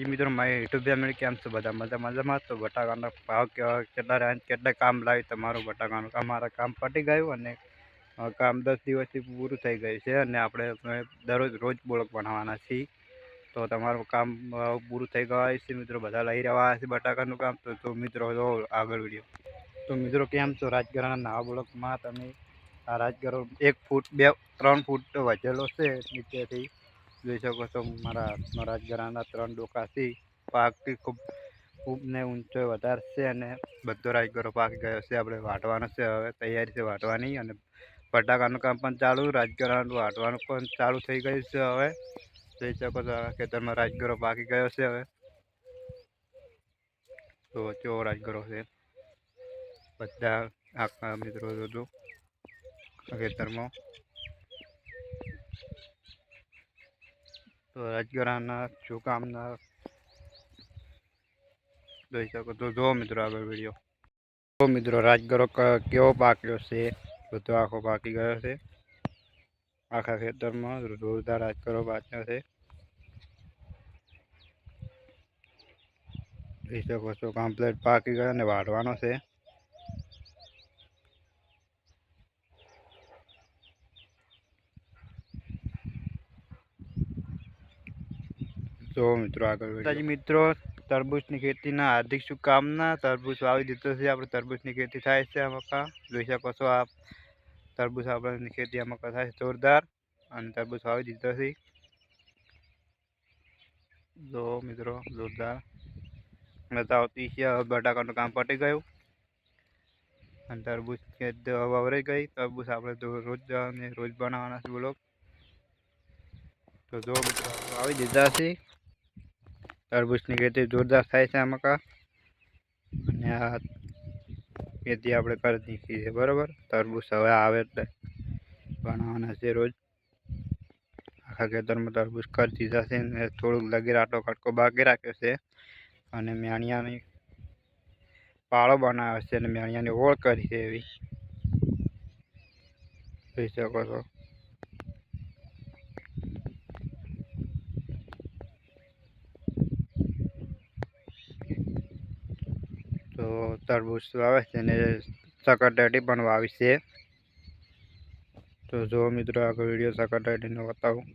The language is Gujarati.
જી મિત્રો, મારી યુટ્યુબ ફેમિલી કેમ છો બધા મજા મજામાં તો બટાકાના ભાવ કેવા? કેટલા રહ્યા કેટલા કામ લાવી તમારું બટાકાનું? અમારા કામ ફટી ગયું અને કામ દસ દિવસથી પૂરું થઈ ગયું છે અને આપણે દરરોજ રોજ બોળક બનાવવાના છીએ. તો તમારું કામ પૂરું થઈ ગયું છે મિત્રો? બધા લઈ રહ્યા છે બટાકાનું કામ? તો તો મિત્રો, જો આગળ વીડિયો. તો મિત્રો, કેમ છો? રાજગરાના નવા બોળકમાં તમે? આ રાજગરો એક ફૂટ, બે, ત્રણ ફૂટ વધેલો છે નીચેથી. જોઈ શકો છો, મારા રાજગરાના ત્રણ ડોકાથી પાકથી ખૂબ ખૂબ ને ઊંચો વધારે છે અને બધો રાજગરો પાક ગયો છે. આપણે વાટવાનો છે, હવે તૈયારી છે વાટવાની અને ફટાકાનું કામ પણ ચાલુ, રાજગરાનું વાટવાનું પણ ચાલુ થઈ ગયું છે હવે. જોઈ શકો છો ખેતરમાં રાજગરો પાકી ગયો છે હવે. તો ચો રાજગરો છે? બધા આખા મિત્રો જોજો, ખેતરમાં. તો રાજગરાના શું કામના જોઈ શકો તો જો મિત્રો આગળ વીડિયો જો મિત્રો રાજગરો કેવો પાક્યો છે? બધો આખો પાકી ગયો છે. આખા ખેતરમાં જોરદાર રાજગરો પાક્યો છે. જોઈ શકો છો કમ્પ્લેટ પાકી ગયો અને વાઢવાનો છે. જો મિત્રો આગળ વીડિયો મિત્રો તરબૂચની ખેતીના હાર્દિક શુભકામના. તરબૂચ વાવી દીધો છે આપણે તરબૂચની ખેતી થાય છે આ જોઈ શકો છો આપ. તરબૂચ આપણાની ખેતી આ મકા થાય છે જોરદાર. અને તરબૂચ વાવી દીધો છે. જો મિત્રો જોરદાર. આવતી છે બટાકાનું કામ પટી ગયું. અને તરબૂચ વવરાઈ ગઈ. તરબૂચ આપણે રોજ રોજ બનાવવાના છે બોલો. તો જો મિત્રો આવી દીધા છે. તરબૂચની ખેતી જોરદાર થાય છે આ મકા. અને આ ખેતી આપણે કરી દીધી છે, બરાબર? તરબૂચ હવે આવે એટલે બનાવવાના છે રોજ. આખા ખેતરમાં તરબૂચ કરી દીધા છે ને થોડુંક લગી આટો કટકો બાકી રાખ્યો છે. અને મેણિયાની પાળો બનાવ્યો છે અને મેણિયાની ઓળ કરી છે એવી. જોઈ શકો છો. તો તરબૂચ વાવે છે અને સકરટેટી પણ વાવી છે. તો જો મિત્રો આગળ વીડિયો સકરટેટીનો બતાવું.